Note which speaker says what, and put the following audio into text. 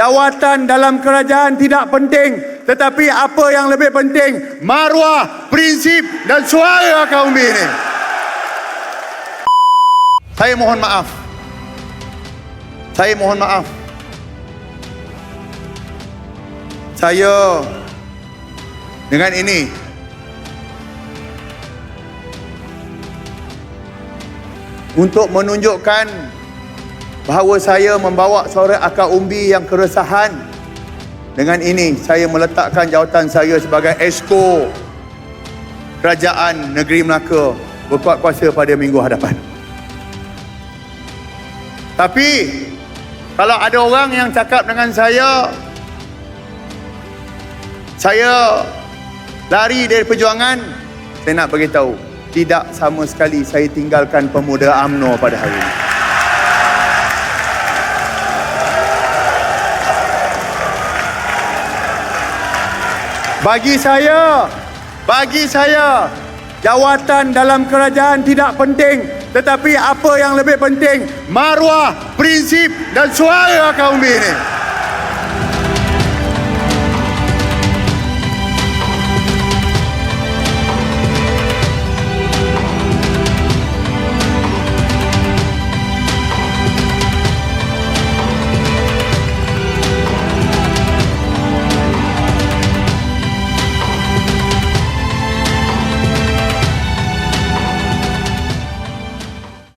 Speaker 1: jawatan dalam kerajaan tidak penting. Tetapi apa yang lebih penting, maruah, prinsip dan suara kaum ini. Saya mohon maaf. Saya mohon maaf. Saya dengan ini untuk menunjukkan bahawa saya membawa suara akar umbi yang keresahan. Dengan ini saya meletakkan jawatan saya sebagai esko kerajaan negeri Melaka berkuat kuasa pada minggu hadapan. Tapi kalau ada orang yang cakap dengan saya saya lari dari perjuangan saya nak beritahu tidak sama sekali saya tinggalkan pemuda AMNO pada hari ini Bagi saya, bagi saya, jawatan dalam kerajaan tidak penting. Tetapi apa yang lebih penting, maruah, prinsip dan suara kaum ini.